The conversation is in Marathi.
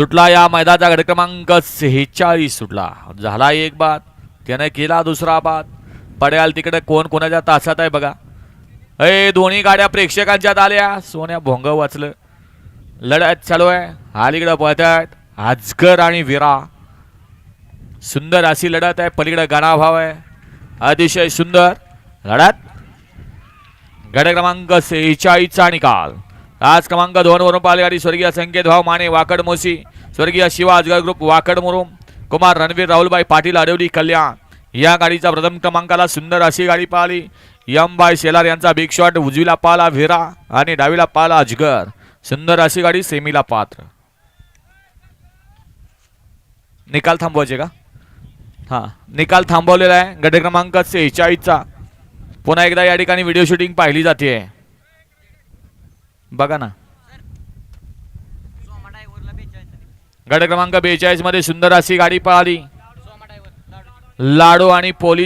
सुटला या मैदानाचा गड क्रमांक सेहेचाळीस सुटला. झाला एक बाद त्याने केला दुसरा बाद. पड्याल तिकडे कोण कोणाच्या तासात आहे बघा. अय दोन्ही गाड्या प्रेक्षकांच्यात आल्या. सोन्या भोंग वाचलं. लढत चालू आहे. अलीकडं पळत आहेत. आजगर आणि विरा. सुंदर अशी लढत आहे. पलीकडे गणाभाव आहे. अतिशय सुंदर लढत. गड क्रमांक सेहेचाळीसचा निकाल. आज क्रमांक दोन वरून पालगाडी स्वर्गीय संकेत भाऊ माने वाकड मोसी. स्वर्गीय शिवा अजगर ग्रुप वाकड मुरुम. कुमार रणवीर राहुलबाई पाटील अडवली कल्याण. या गाडीचा प्रथम क्रमांकाला सुंदर अशी गाडी पाहिली. यम बाय शेलार यांचा बिग शॉट उजवीला पाला व्हिरा आणि डावीला पाला अजगर. सुंदर अशी गाडी सेमीला पात्र. निकाल थांबवायचे का? हा निकाल थांबवलेला आहे. गट क्रमांक सेहेचाळीसचा. पुन्हा एकदा या ठिकाणी व्हिडिओ शूटिंग पाहिली जाते. बघा ना. गट क्रमांक बेचाळीसमध्ये सुंदर अशी गाडी पळाली. लाडू आणि पोलीस